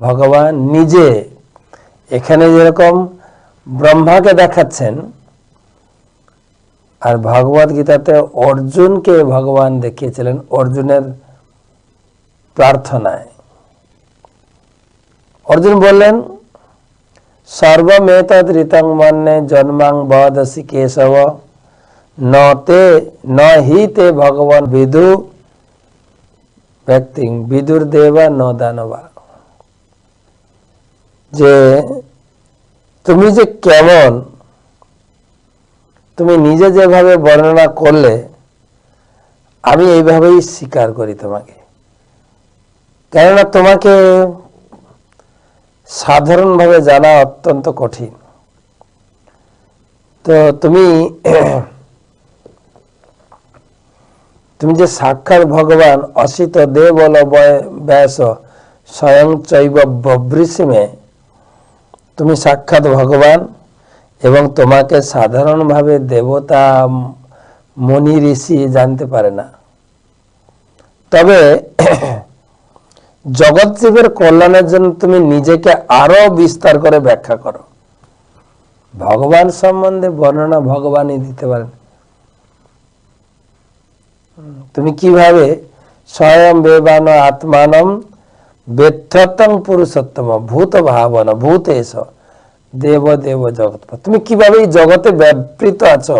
ভগবান নিজে এখানে যেরকম ব্রহ্মাকে দেখাচ্ছেন, আর ভগবত গীতাতে অর্জুনকে ভগবান দেখিয়েছিলেন অর্জুনের প্রার্থনায়। অর্জুন বললেন সর্বমেতদ ঋতং মন্যে জন্মাং বদসি কেশব, ন তে, ন হি তে ভগবান বিদু, ব্যক্তি বিদুর দেবা ন দানবা। যে তুমি যে কেমন, তুমি নিজে যেভাবে বর্ণনা করলে, আমি এইভাবেই স্বীকার করি তোমাকে। কেননা তোমাকে সাধারণভাবে জানা অত্যন্ত কঠিন। তো তুমি তুমি যে সাক্ষাৎ ভগবান অসিত দেবল ব্যাস স্বয়ং চৈব বভৃসিমে তুমি সাক্ষাৎ ভগবান এবং তোমাকে সাধারণভাবে দেবতা মনি ঋষি জানতে পারে না। তবে জগৎজীবের কল্যাণের জন্য তুমি নিজেকে আরও বিস্তার করে ব্যাখ্যা করো। ভগবান সম্বন্ধে বর্ণনা ভগবানই দিতে পারেন। তুমি কীভাবে স্বয়ং বেবান আত্মানম বেথতং পুরুষোত্তম ভূত ভাবন ভূত এস দেব দেব জগৎ। তুমি কীভাবে এই জগতে ব্যাপৃত আছো?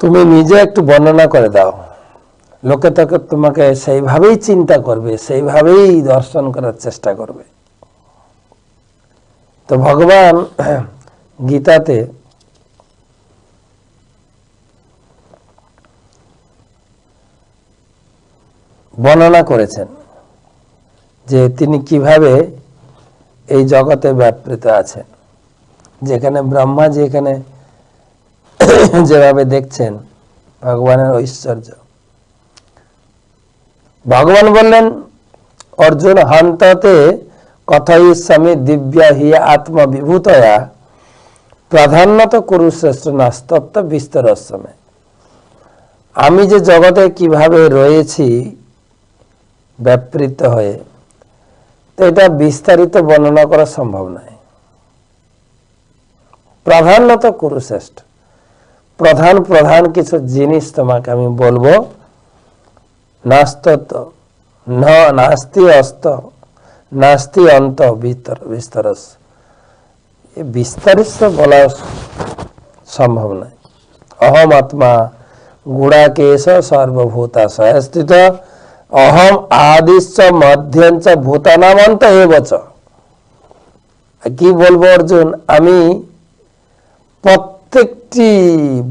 তুমি নিজে একটু বর্ণনা করে দাও। লোকে তোকে তোমাকে সেইভাবেই চিন্তা করবে, সেইভাবেই দর্শন করার চেষ্টা করবে। তো ভগবান গীতাতে বর্ণনা করেছেন। যে তিনি কীভাবে এই জগতে ব্যাপৃত আছেন। যেখানে ব্রহ্মা যেখানে যেভাবে দেখছেন, ভগবানের ঐশ্বর্য। ভগবান বললেন, অর্জুন, হন্ততে কথয়িষ্যামি দিব্যা হিয়া আত্মবিভূতয়া, প্রাধান্যত কুরুশ্রেষ্ঠ নাস্তত্ব বিস্তরশ্রমে আমি যে জগতে কীভাবে রয়েছি, ব্যাপৃত হয়ে তো এটা বিস্তারিত বর্ণনা করা সম্ভব নয়। প্রাধান্যত কুরুশ্রেষ্ঠ। প্রধান প্রধান কিছু জিনিস তোমাকে আমি বলব। নাস্তত ন, নাস্তি অস্ত, নাস্তি অন্ত বিস্তর বিস্তরস। এ বিস্তারিত বলা সম্ভব নয়। অহম আত্মা গুড়াকেশ সর্বভূতা স্থিত অহম আদিশ্চ মধ্যঞ্চ ভূতানামন্ত এবচ কি বলব অর্জুন, আমি প্রত্যেকটি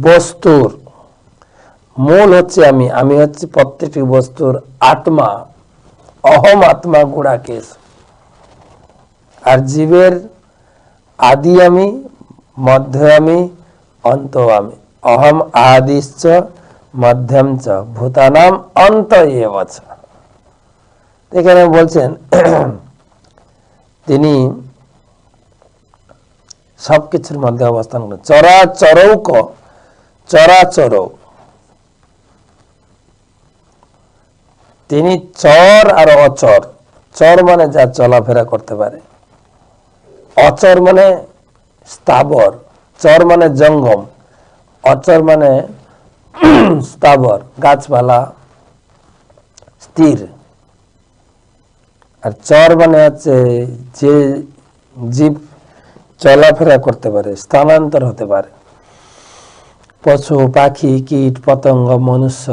বস্তুর মূল হচ্ছে আমি আমি হচ্ছে প্রত্যেকটি বস্তুর আত্মা, অহম আত্মা গুড়াকেশ আর জীবের আদি আমি, মধ্য আমি, অন্ত আমি। অহম আদিশ্চ মধ্যম চ, ভূতানাম অন্ত এখানে বলছেন, তিনি সবকিছুর মধ্যে অবস্থান করেন। চরাচরৌক চরাচরৌ। তিনি চর আর অচর। চর মানে যা চলাফেরা করতে পারে। অচর মানে স্থাবর। চর মানে জঙ্গম। অচর মানে স্থাবর, গাছপালা স্থির। আর চর মানে হচ্ছে যে জীব চলাফেরা করতে পারে, স্থানান্তর হতে পারে। পশু, পাখি, কীট, পতঙ্গ, মনুষ্য,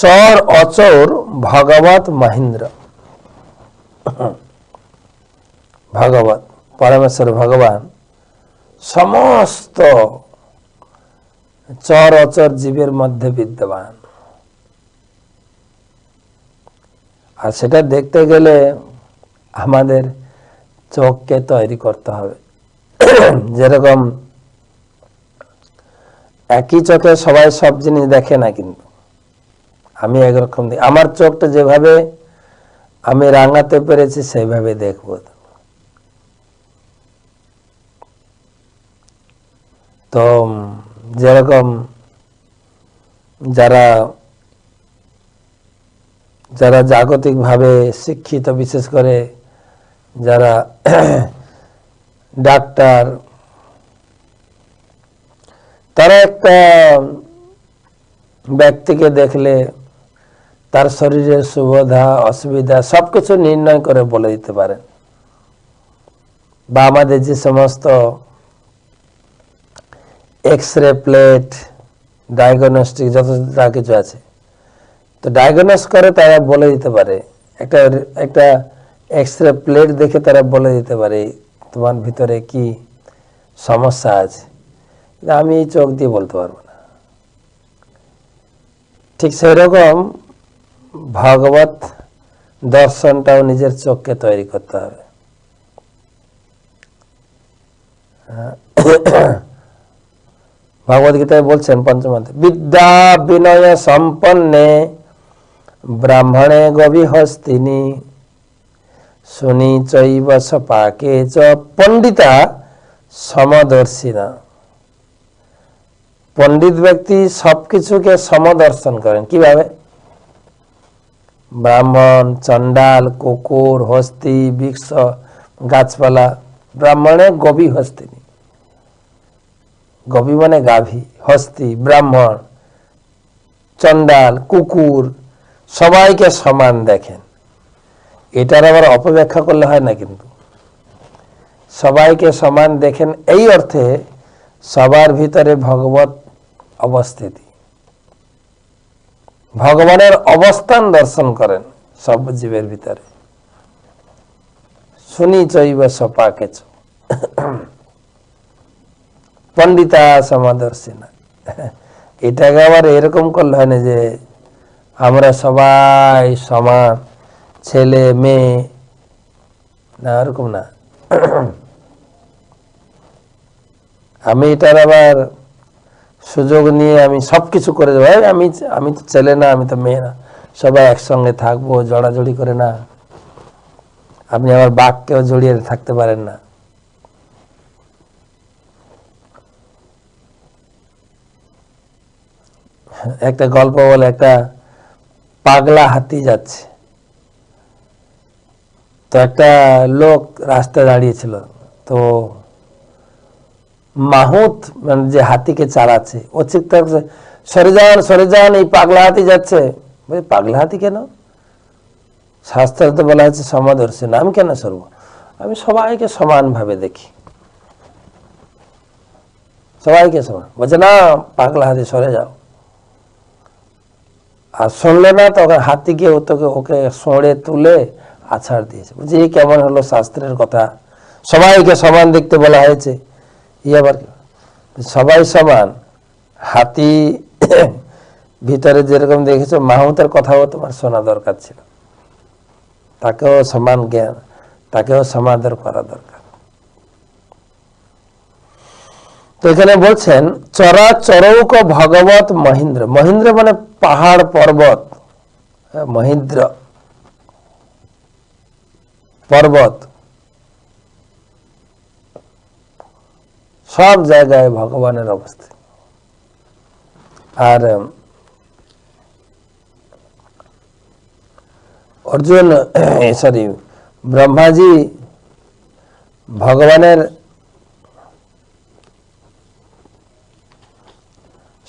চর, অচর, ভগবত, মহেন্দ্র। ভগবত, পরমেশ্বর, ভগবান, সমস্ত চর অচর জীবের মধ্যে বিদ্যমান। আর সেটা দেখতে গেলে আমাদের চোখকে তৈরি করতে হবে। যেরকম একই চোখে সবাই সব জিনিস দেখে না কিন্তু। আমি একরকম দেখি আমার চোখটা যেভাবে আমি রাঙাতে পেরেছি সেইভাবে দেখব। তো যেরকম যারা যারা জাগতিকভাবে শিক্ষিত, বিশেষ করে যারা ডাক্তার, তারা একটা ব্যক্তিকে দেখলে তার শরীরের সুবিধা, অসুবিধা সবকিছু নির্ণয় করে বলে দিতে পারেন বা আমাদের যে সমস্ত এক্স রে প্লেট ডায়াগনস্টিক যত যা কিছু আছে। তো ডায়াগনোস করে তারা বলে দিতে পারে। একটা একটা এক্স রে প্লেট দেখে তারা বলে দিতে পারে, তোমার ভিতরে কি সমস্যা আছে। আমি এই চোখ দিয়ে বলতে পারব না। ঠিক সেই রকম ভগবত দর্শনটাও নিজের চোখকে তৈরি করতে হবে। ভগবত গীতায় বলছেন পঞ্চমাতে বিদ্যা বিনয় সম্পন্নে ব্রাহ্মণে গভি হস্তিনী শুনি চৈব সপাকে চ পণ্ডিতা সমদর্শিনা পণ্ডিত ব্যক্তি সবকিছুকে সমদর্শন করেন কীভাবে ব্রাহ্মণ চণ্ডাল কুকুর হস্তি বৃক্ষ গাছপালা ব্রাহ্মণে গভী হস্তিনী গভী মানে গাভী, হস্তি, ব্রাহ্মণ, চণ্ডাল, কুকুর, সবাইকে সমান দেখেন। এটার আবার অপব্যাখ্যা করলে হয় না কিন্তু। সবাইকে সমান দেখেন এই অর্থে সবার ভিতরে ভগবত অবস্থিতি। ভগবানের অবস্থান দর্শন করেন সব জীবের ভিতরে। শুনি চৈব সপাকে পণ্ডিতা সমাদর্শিনা। এটাকে আবার এরকম করলে হয় না যে আমরা সবাই সমান, ছেলে, মেয়ে, না ওরকম না। আমি এটার আবার সুযোগ নিয়ে আমি সব কিছু করে দেবো। আমি আমি তো ছেলে না, আমি তো মেয়ে না। সবাই একসঙ্গে থাকব, জড়াজড়ি করে না। আপনি আবার বাঘকেও জড়িয়ে থাকতে পারেন না। একটা গল্প বলে একটা পাগলা হাতি যাচ্ছে। তো একটা লোক রাস্তায় দাঁড়িয়েছিল। তো মাহুত মানে যে হাতিকে চালাচ্ছে, ও চিন্তা করছে সরে যান সরে যান, এই পাগলা হাতি যাচ্ছে। পাগলা হাতি কেন? শাস্ত্রে তো বলা হচ্ছে সমাদর্শী নাম কেন সরব? আমি সবাইকে সমানভাবে দেখি। সবাইকে সমান। বলছে, না, পাগলা হাতি, সরে যাও। আর শুনলে না তখন হাতিকে তোকে, ওকে সরে তুলে আছাড় দিয়েছে। বুঝি কেমন হলো শাস্ত্রের কথা? সবাইকে সমান দেখতে বলা হয়েছে। ই আবার? সবাই সমান। হাতি ভিতরে যেরকম দেখেছ, মাহুতের কথাও তোমার শোনা দরকার ছিল। তাকেও সমান জ্ঞান, তাকেও সমাদর করা দরকার। তো এখানে বলছেন চরা চরৌক ভগবত মহেন্দ্র। মহেন্দ্র মানে পাহাড় পর্বত। হ্যাঁ, মহেন্দ্র। পর্বত। সব জায়গায় ভগবানের অবস্থিত আর অর্জুন সরি ব্রহ্মাজি ভগবানের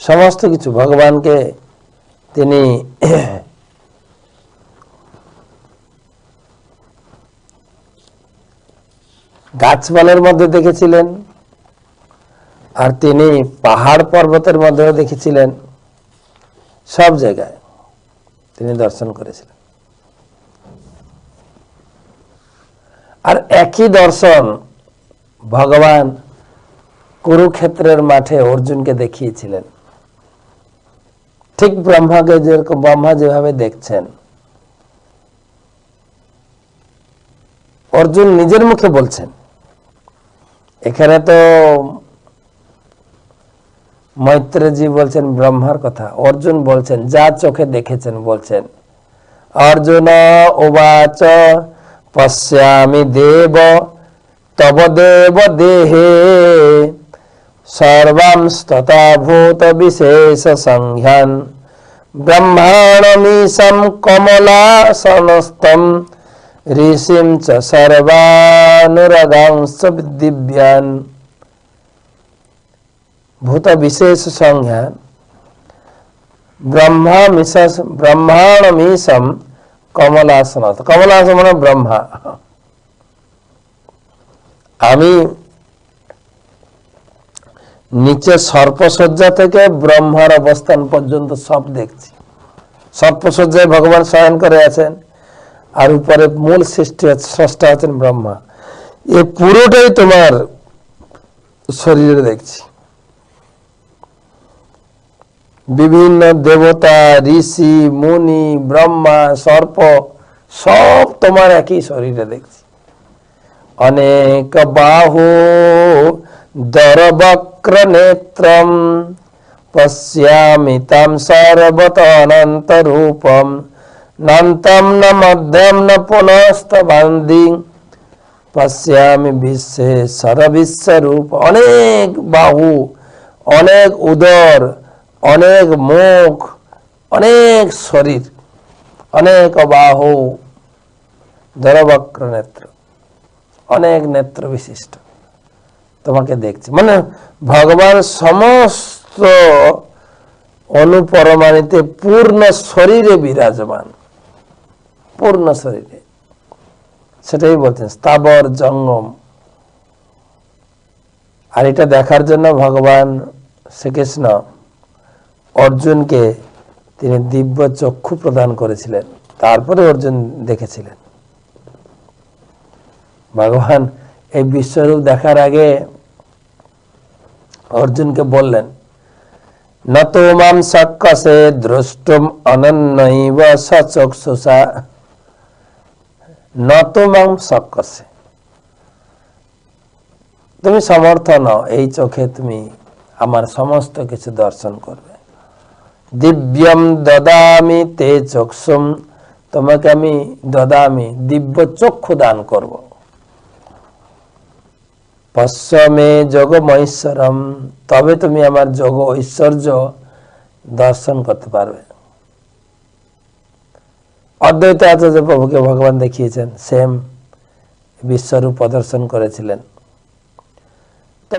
সমস্ত কিছু ভগবানকে তিনি গাছপালের মধ্যে দেখেছিলেন আর তিনি পাহাড় পর্বতের মধ্যেও দেখেছিলেন সব জায়গায় তিনি দর্শন করেছিলেন। আর একই দর্শন ভগবান কুরুক্ষেত্রের মাঠে অর্জুনকে দেখিয়েছিলেন। ঠিক ব্রহ্মাকে যেরকম ব্রহ্মা যেভাবে দেখছেন, অর্জুন নিজের মুখে বলছেন। এখানে তো মৈত্রজি বলছেন ব্রহ্মার কথা, অর্জুন বলছেন, যা চোখে দেখেছেন, বলছেন। অর্জুন ওবাচ পশ্যামি দেব, তব দেব দেহে सर्वांस्तथा भूतविशेषसंज्ञान् ब्रह्माणमीशं कमलासनस्थं ऋषिं च सर्वानुरगांश्च दिव्यान् भूत विशेष संज्ञान ब्रह्मामिशस ब्रह्माणमीशम कमलासनाथ कमलासन ब्रह्मा आम्ही নিচে সর্পসজ্জা থেকে ব্রহ্মার অবস্থান পর্যন্ত সব দেখছি। সর্পসজ্জায় ভগবান শয়ন করে আছেন, আর উপরে মূল সৃষ্টি স্রষ্টা আছেন ব্রহ্মা। এ পুরোটাই তোমার শরীরে দেখছি। বিভিন্ন দেবতা, ঋষি, মুনি, ব্রহ্মা, সর্প, সব তোমার একই শরীরে দেখছি। অনেক বাহু দরবক্র তাম সর্বত অনন্ত রূপম নন্তম ন মধ্যম ন পুনস্তবান্দি পশ্যামি বিশ্বে সরবিশ্বরূপ অনেক বাহু অনেক উদর অনেক মুখ অনেক শরীর অনেক বাহু দরবক্র নেত্র অনেক নেত্র বিশিষ্ট তোমাকে দেখছে। মানে ভগবান সমস্ত অনুপরমাণিতে পূর্ণ শরীরে বিরাজমান। পূর্ণ শরীরে। সেটাই বলছেন, স্থাবর জঙ্গম। আর এটা দেখার জন্য ভগবান শ্রীকৃষ্ণ অর্জুনকে তিনি দিব্য চক্ষু প্রদান করেছিলেন। তারপরে অর্জুন দেখেছিলেন। ভগবান এই বিশ্বরূপ দেখার আগে অর্জুনকে বললেন নতো মাম সক্কসে দ্রষ্টুম অনন্যইব সচক্ষুষা। নত মাম সক্কসে। তুমি সমর্থ নও, এই চোখে তুমি আমার সমস্ত কিছু দর্শন করবে। দিব্যম দদামি তে চক্ষুম, তোমাকে আমি দদামি, দিব্য চক্ষু দান করব। পশ্চমে যোগ মহেশ্বরম, তবে তুমি আমার যোগ ঐশ্বর্য দর্শন করতে পারবে। অদ্বৈত আচার্য প্রভুকে ভগবান দেখিয়েছেন, সেম বিশ্বরূপ প্রদর্শন করেছিলেন।